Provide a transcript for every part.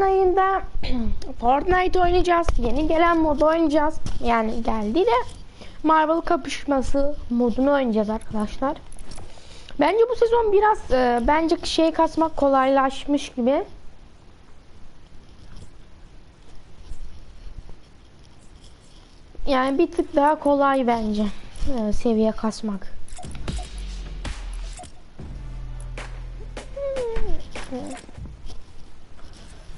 ayında Fortnite oynayacağız. Yeni gelen modu oynayacağız. Yani geldi de Marvel kapışması modunu oynayacağız arkadaşlar. Bence bu sezon biraz e, bence şey kasmak kolaylaşmış gibi. Yani bir tık daha kolay bence e, seviye kasmak.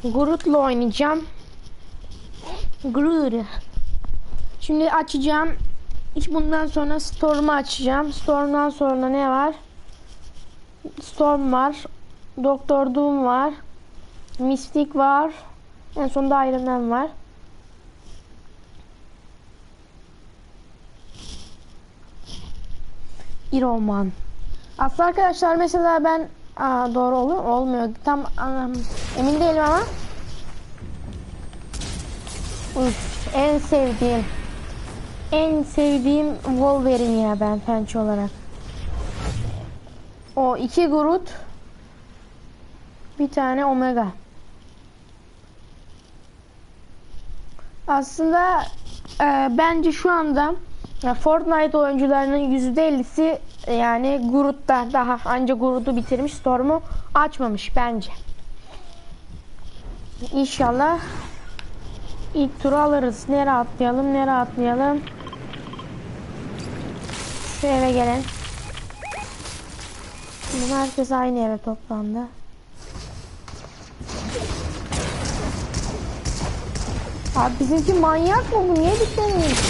Groot'la oynayacağım. Groot. Şimdi açacağım. Bundan sonra Storm'u açacağım. Storm'dan sonra ne var? Storm var. Doktor Doom var. Mystic var. En sonunda Iron Man var. Iron Man. Aslında arkadaşlar mesela ben Aa, doğru oluyor olmuyor. Tam anlam emin değilim ama. Uf, en sevdiğim en sevdiğim Wolverine ya ben pençe olarak. O iki Groot bir tane Omega. Aslında e, bence şu anda Fortnite oyuncularının %50'si yani Groot'ta daha anca Groot'u bitirmiş Storm'u açmamış bence. İnşallah ilk turu alırız. Nereye atlayalım, nereye atlayalım. Şu eve gelin. Şimdi herkes aynı eve toplandı. Abi bizimki manyak mı bu? Niye bitlemiyor?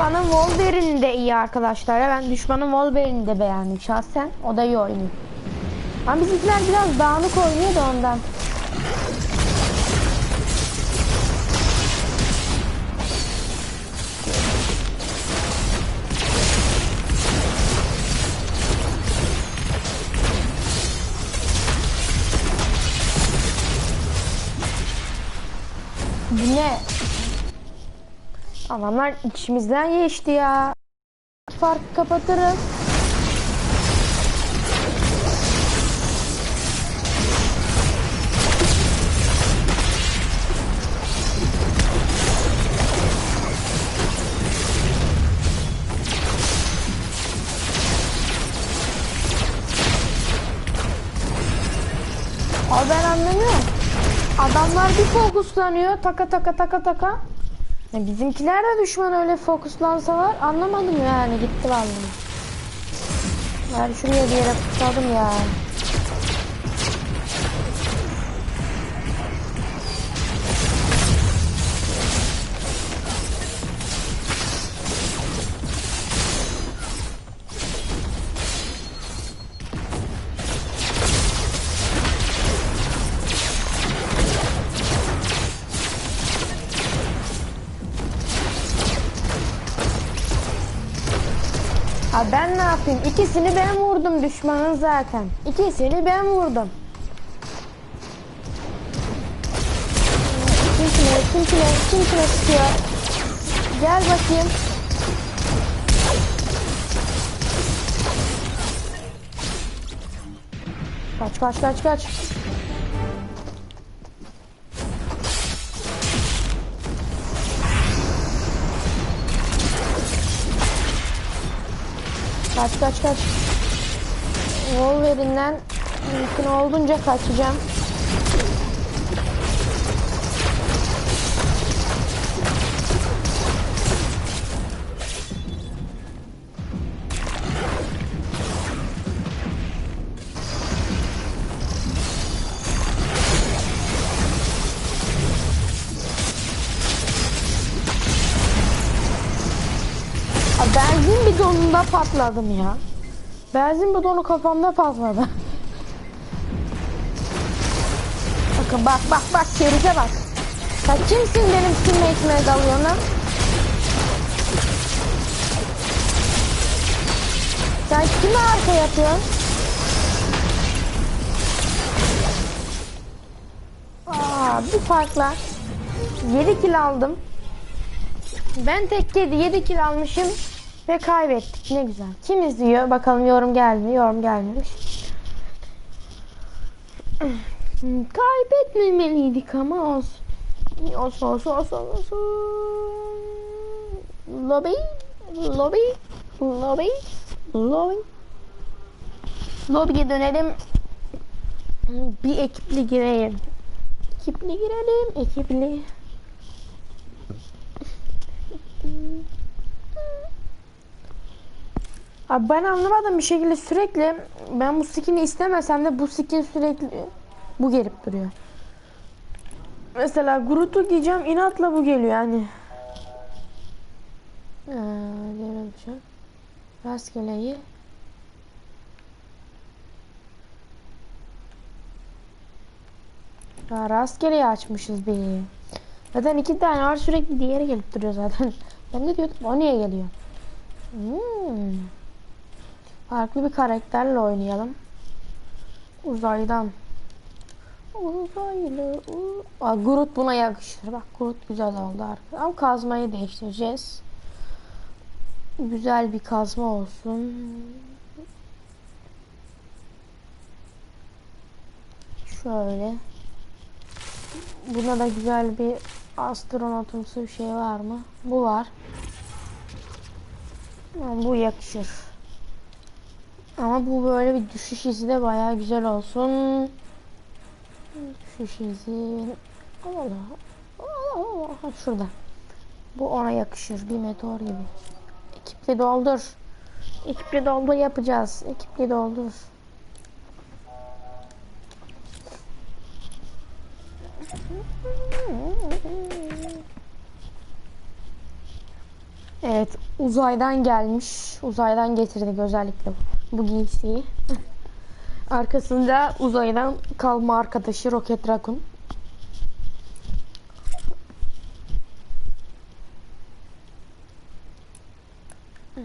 Düşmanın Wolverine de iyi arkadaşlar. Ben düşmanın Wolverine'i de beğendim şahsen. O da iyi oynuyor. Ama bizimkiler biraz dağınık oynuyor da ondan. Adamlar içimizden geçti ya. Farkı kapatırız. Abi ben anlamıyorum. Adamlar bir fokuslanıyor taka taka taka taka. Ya bizimkiler de düşman öyle fokuslansalar anlamadım yani gitti vallahi. Ben şuraya bir yere tutladım ya. Yapayım? İkisini ben vurdum düşmanın zaten. İkisini ben vurdum. Kim kime, kim kime, kim kime? Gel bakayım. Kaç kaç kaç kaç. Kaç kaç kaç. Wolverine'den mümkün olduğunca kaçacağım. Benzin bidonunda patladım ya. Benzin bidonu kafamda patladı. Bakın bak bak bak kerize bak. Sen kimsin benim teammate'ime dalıyorsun lan? Sen kime arka yapıyorsun? Aa, bir farkla 7 kill aldım. Ben tek 7 7 kill almışım ve kaybettik. Ne güzel. Kim izliyor? Bakalım yorum gelmiyor. Yorum gelmemiş. Kaybetmemeliydik ama olsun. Olsun olsun olsun olsun. Lobby. Lobby. Lobby. Lobby. Lobby'ye dönelim. Bir ekipli girelim. Ekipli girelim. Ekipli. Abi ben anlamadım bir şekilde sürekli ben bu skin'i istemesem de bu skin sürekli bu gelip duruyor. Mesela Groot'u giyeceğim inatla bu geliyor yani. Ee, diğer. Rastgeleyi. Ya rastgeleyi açmışız bir. Zaten iki tane var sürekli diğeri gelip duruyor zaten. Ben de diyordum o niye geliyor? Hmm. Farklı bir karakterle oynayalım. Uzaydan. Uzaylı. Aa, Groot buna yakışır. Bak Groot güzel oldu arkadaşlar. Ama kazmayı değiştireceğiz. Güzel bir kazma olsun. Şöyle. Buna da güzel bir astronotumsu bir şey var mı? Bu var. Bu yakışır. Ama bu böyle bir düşüş izi de bayağı güzel olsun. Düşüş izi. Allah Allah. Allah. Şurada. Bu ona yakışır. Bir meteor gibi. Ekipli doldur. Ekipli doldur yapacağız. Ekipli doldur. Evet, uzaydan gelmiş. Uzaydan getirdik özellikle bu giysiyi. Arkasında uzaydan kalma arkadaşı Rocket Raccoon. Ee,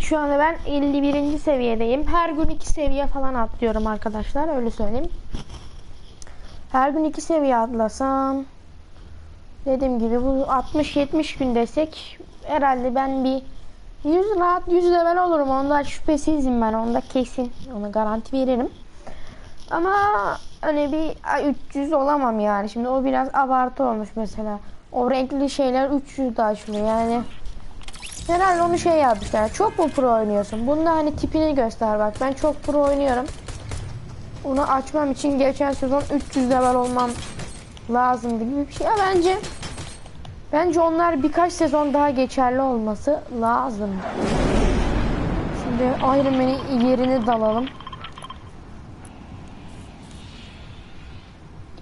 Şu anda ben 51. seviyedeyim. Her gün 2 seviye falan atlıyorum arkadaşlar. Öyle söyleyeyim. Her gün 2 seviye atlasam dediğim gibi bu 60-70 gün desek herhalde ben bir 100 rahat 100 level olurum. Onda şüphesizim ben. Onda kesin. Ona garanti veririm. Ama hani bir ay, 300 olamam yani. Şimdi o biraz abartı olmuş mesela. O renkli şeyler 300 de açılıyor yani. Herhalde onu şey yapmışlar. Çok mu pro oynuyorsun? Bunda hani tipini göster bak. Ben çok pro oynuyorum. Onu açmam için geçen sezon 300 level olmam lazımdı gibi bir şey. Ya bence bence onlar birkaç sezon daha geçerli olması lazım. Şimdi Iron Man'in yerini dalalım.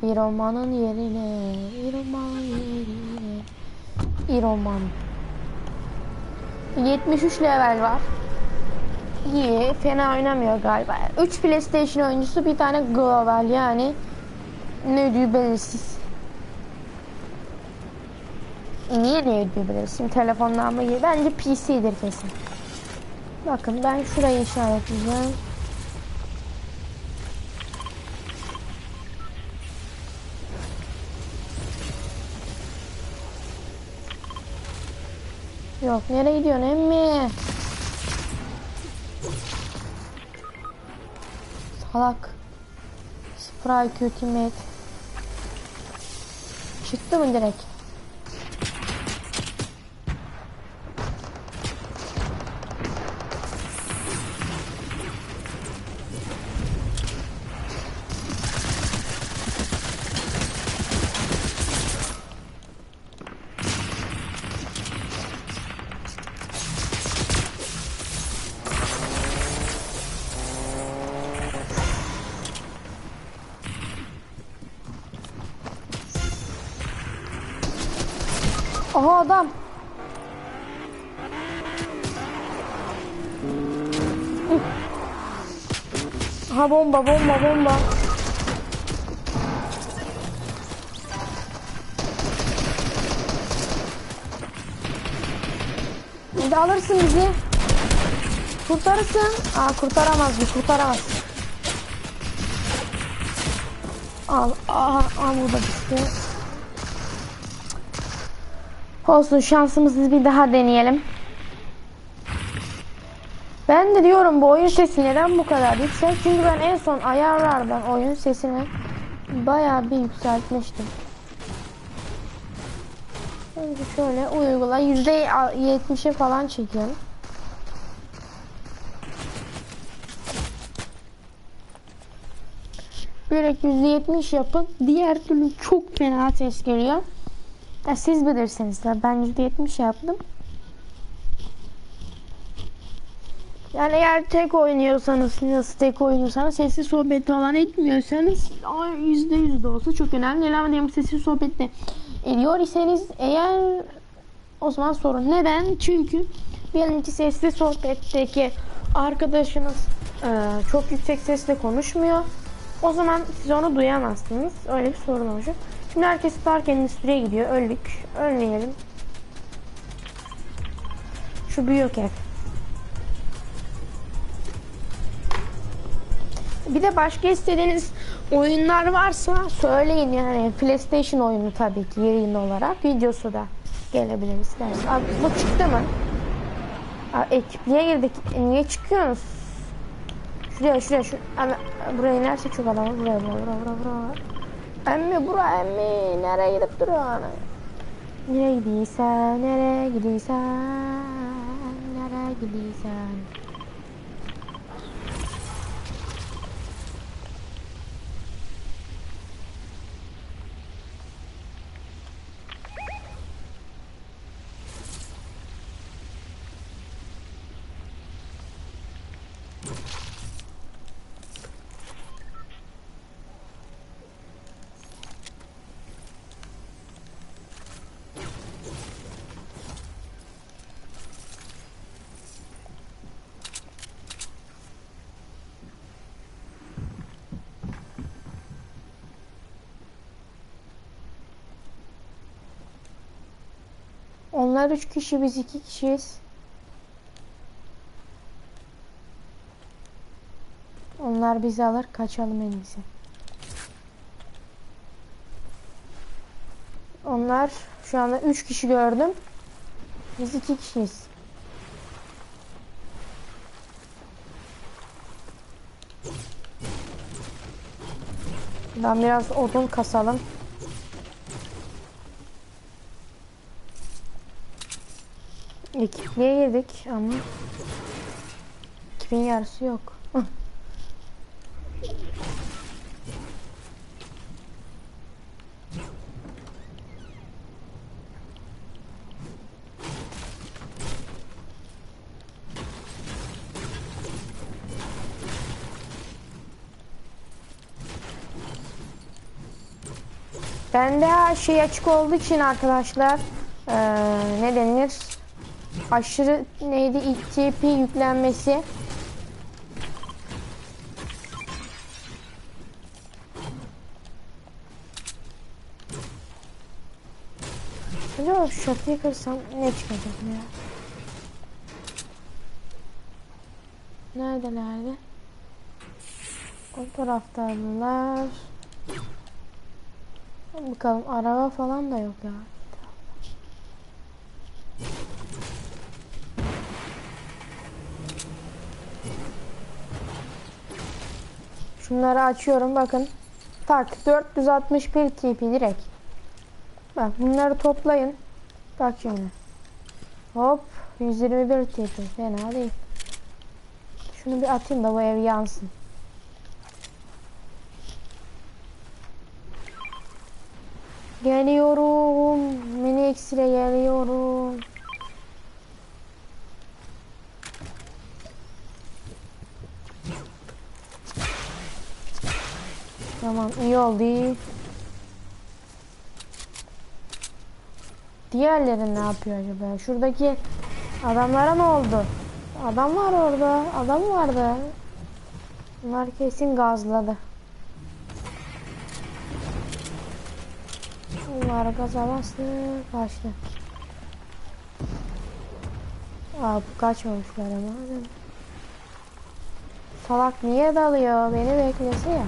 Iron Man'ın yerine, Iron Man'ın yerine, Iron Man. 73 level var. İyi, fena oynamıyor galiba. 3 PlayStation oyuncusu, bir tane Global yani. Ne ödüğü belirsiz. Niye ne ödüğü belirsiz? Şimdi telefondan mı? Bence PC'dir kesin. Bakın ben şurayı işaretleyeceğim. Yok nereye gidiyorsun emmi? Salak. Spray kötü met. Çıktı mı direkt? Aha adam. Aha bomba bomba bomba. Şimdi alırsın bizi. Kurtarırsın. Aa kurtaramaz bir kurtaramaz. Al. Aa, al burada bitti. Olsun şansımızı bir daha deneyelim. Ben de diyorum bu oyun sesi neden bu kadar yüksek? Çünkü ben en son ayarlardan oyun sesini bayağı bir yükseltmiştim. Şimdi şöyle uygula %70'e falan çekiyorum. Direkt %70 yapın. Diğer türlü çok fena ses geliyor. Ya siz bilirsiniz de ben %70 yaptım. Yani eğer tek oynuyorsanız, nasıl tek oynuyorsanız sessiz sohbet falan etmiyorsanız yüzde yüz de olsa çok önemli ama diyelim sessiz sohbette ediyor iseniz eğer o zaman sorun. Neden? Çünkü diyelim ki sessiz sohbetteki arkadaşınız e, çok yüksek sesle konuşmuyor. O zaman siz onu duyamazsınız. Öyle bir sorun olacak. Şimdi herkes Stark Endüstri'ye gidiyor. Öldük. Ölmeyelim. Şu büyük ev. Bir de başka istediğiniz oyunlar varsa söyleyin yani PlayStation oyunu tabii ki yayın olarak videosu da gelebilir isterseniz. Abi bu çıktı mı? Aa, ekipliğe girdik. E, niye çıkıyorsunuz? Şuraya şuraya şu ama buraya inerse çok adam buraya buraya buraya buraya. Emmi buraya emmi nereye gidip duruyorsun? Nereye gidiyorsan nereye gidiyorsan nereye gidiyorsan Onlar üç kişi, biz iki kişiyiz. Onlar bizi alır, kaçalım en iyisi. Onlar şu anda üç kişi gördüm. Biz iki kişiyiz. Ben biraz odun kasalım. Ekipliğe girdik ama ekibin yarısı yok. Bende her şey açık olduğu için arkadaşlar eee, ne denir? Aşırı neydi XGP yüklenmesi Acaba şu çatıyı kırsam ne çıkacak ya? Neredelerdi? O taraftalar. Bakalım araba falan da yok ya. Şunları açıyorum bakın. Tak 461 TP direkt. Bak bunları toplayın. Bak şimdi. Hop 121 TP fena değil. Şunu bir atayım da bu ev yansın. Geliyorum. Mini eksire geliyorum. Tamam iyi oldu. Diğerleri ne yapıyor acaba? Şuradaki adamlara ne oldu? Adam var orada. Adam vardı. Bunlar kesin gazladı. Bunlar gaza bastı. Kaçtı. Aa bu kaçmamışlar ama. Salak niye dalıyor? Beni beklese ya.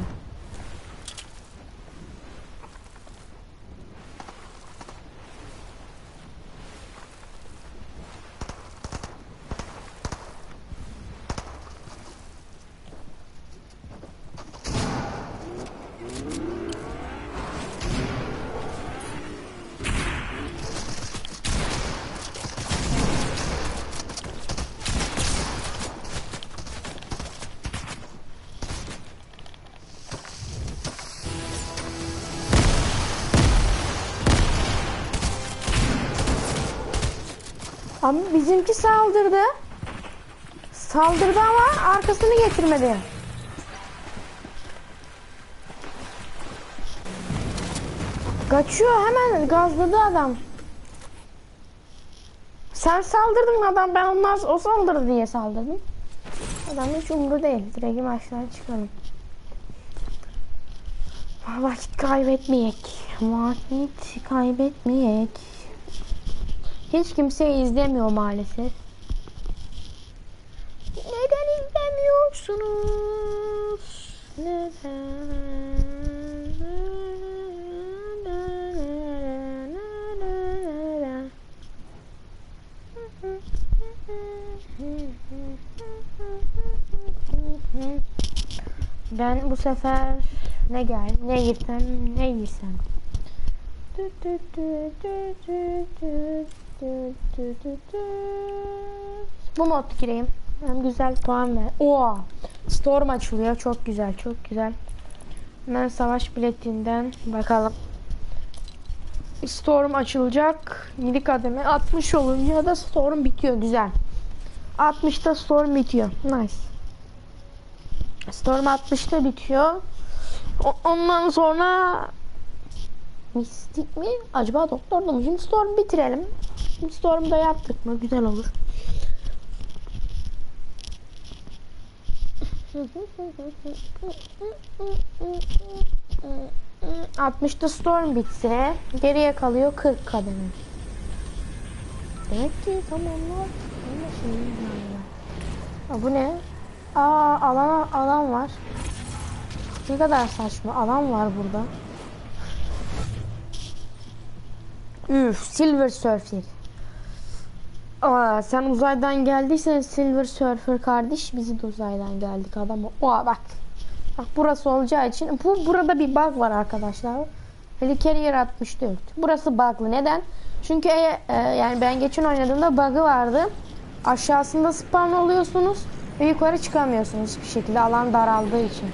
Ama bizimki saldırdı. Saldırdı ama arkasını getirmedi. Kaçıyor hemen gazladı adam. Sen saldırdın adam ben olmaz o saldırdı diye saldırdım. Adam hiç umru değil. Direkt maçlara çıkalım. Vakit kaybetmeyek. Vakit kaybetmeyek. Hiç kimse izlemiyor maalesef. Neden izlemiyorsunuz? Neden? Ben bu sefer ne gel, ne girsem, ne girsem. Bu mod gireyim. Hem güzel puan ver. Oo. Storm açılıyor. Çok güzel, çok güzel. Hemen savaş biletinden bakalım. Storm açılacak. 7 kademe 60 olunca da Storm bitiyor. Güzel. 60'ta Storm bitiyor. Nice. Storm 60'ta bitiyor. O- ondan sonra Mistik mi? Acaba doktorda mı? Şimdi Storm bitirelim. Şimdi Storm'da yaptık mı? Güzel olur. ...60'da Storm bitse... ...geriye kalıyor 40 kademe. Demek ki tamamlar... Aa, bu ne? Aa alan, alan var. Ne kadar saçma. Alan var burada. Üf, Silver Surfer. Aa, sen uzaydan geldiysen Silver Surfer kardeş biz de uzaydan geldik adam. Oha bak. Bak burası olacağı için bu burada bir bug var arkadaşlar. Helicarrier 64. Burası bug'lı. Neden? Çünkü e, e, yani ben geçen oynadığımda bug'ı vardı. Aşağısında spawn oluyorsunuz ve yukarı çıkamıyorsunuz hiçbir şekilde alan daraldığı için.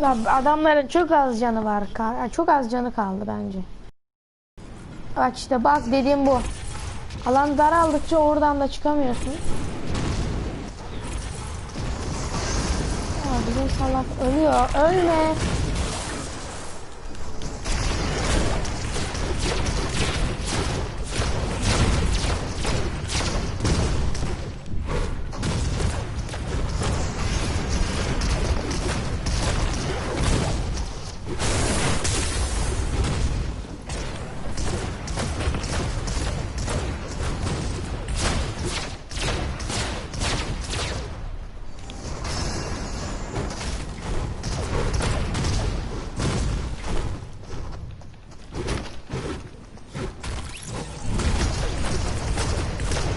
Ya adamların çok az canı var. Çok az canı kaldı bence. Bak işte bak dediğim bu. Alan daraldıkça oradan da çıkamıyorsun. Ya bizim salak ölüyor. Ölme.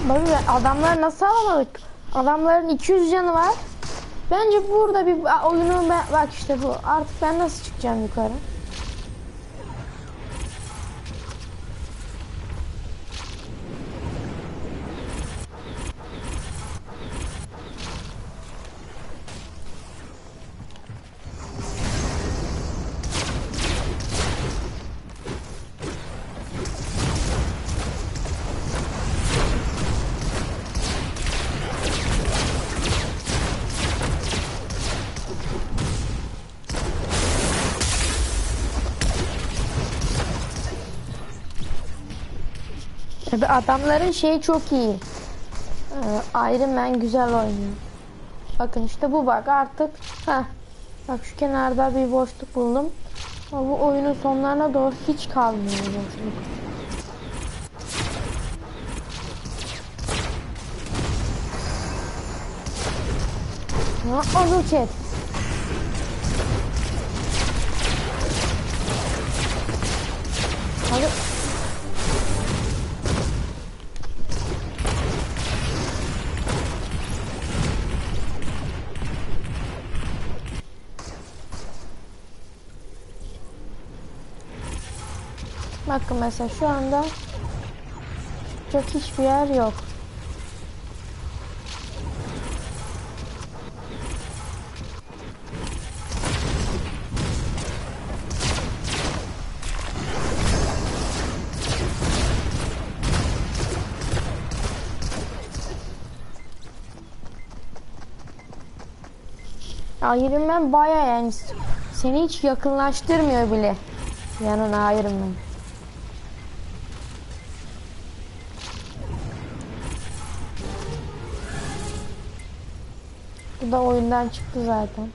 Bak be, adamlar nasıl alamadık? Adamların 200 canı var. Bence burada bir oyunu bak işte bu. Artık ben nasıl çıkacağım yukarı? Tabi adamların şeyi çok iyi. Ee, Iron Man güzel oynuyor. Bakın işte bu bak artık. Heh. Bak şu kenarda bir boşluk buldum. Ama bu oyunun sonlarına doğru hiç kalmıyor boşluk. Ne yapma roket? Bakın mesela şu anda çok hiçbir yer yok. Iron baya yani seni hiç yakınlaştırmıyor bile yanına Iron Man. Bu da oyundan çıktı zaten.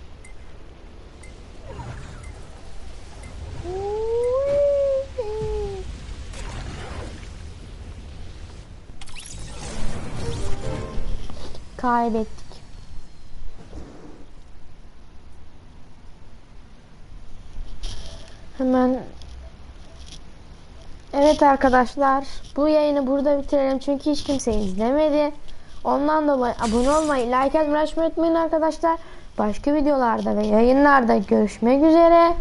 Kaybettik. Hemen Evet arkadaşlar bu yayını burada bitirelim çünkü hiç kimse izlemedi. Ondan dolayı abone olmayı, like atmayı unutmayın arkadaşlar. Başka videolarda ve yayınlarda görüşmek üzere.